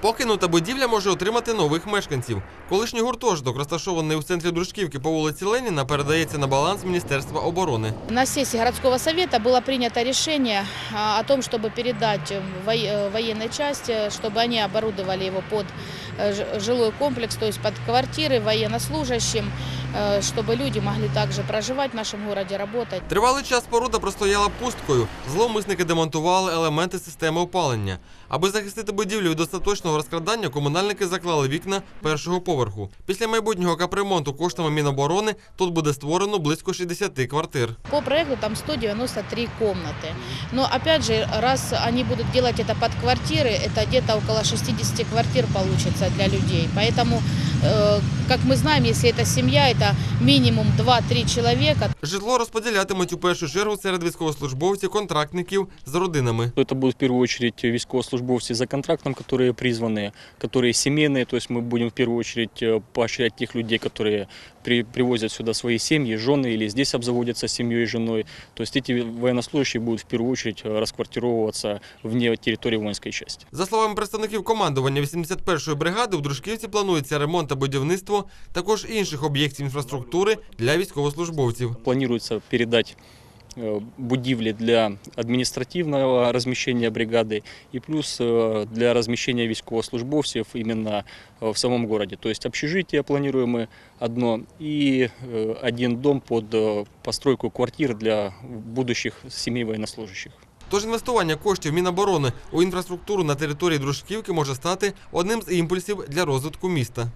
Покинута будівля може отримати нових мешканців. Колишній гуртожиток, розташований у центрі Дружківки по вулиці Леніна, передається на баланс Міністерства оборони. На сессии городского совета было принято решение а, о том, чтобы передать э, вое- э, военной части, чтобы они оборудовали его под э, ж- жилой комплекс, то есть под квартиры военнослужащим, э, чтобы люди могли также проживать в нашем городе, работать. Тривалий час споруда простояла пусткою. Зловмисники демонтували елементи системи опалення. Аби захистити будівлю від остаточного розкрадання, комунальники заклали вікна першого поверху. Після майбутнього капремонту коштами Міноборони тут буде створено близько 60 квартир. По проекту там 193 комнаты. Но опять же, раз они будут делать это под квартиры, это где-то около 60 квартир получится для людей. Поэтому, э, как мы знаем, если это семья, это минимум 2-3 человека. Житло розподілятимуть у першу чергу серед військовослужбовців, контрактників з родинами. Это будут в первую очередь військовослужбовцы за контрактом, которые призваны, которые семейные, то есть мы будем в первую очередь э, поощрять тех людей, которые при- привозят сюда свои семьи, жены или здесь обзаводятся семьей и женой. То есть эти военнослужащие будут в первую очередь э, расквартировываться вне территории воинской части. За словами представників командування 81-ї бригади, у Дружківці планується ремонт та будівництво також інших об'єктів інфраструктури для військовослужбовців. Планируется передать э, будивли для административного размещения бригады и плюс э, для размещения військовослужбовцев именно э, в самом городе. То есть общежитие планируем мы одно и э, один дом под э, постройку квартир для будущих семей военнослужащих. Тож інвестування коштів Міноборони у інфраструктуру на території Дружківки може стати одним з імпульсів для розвитку міста.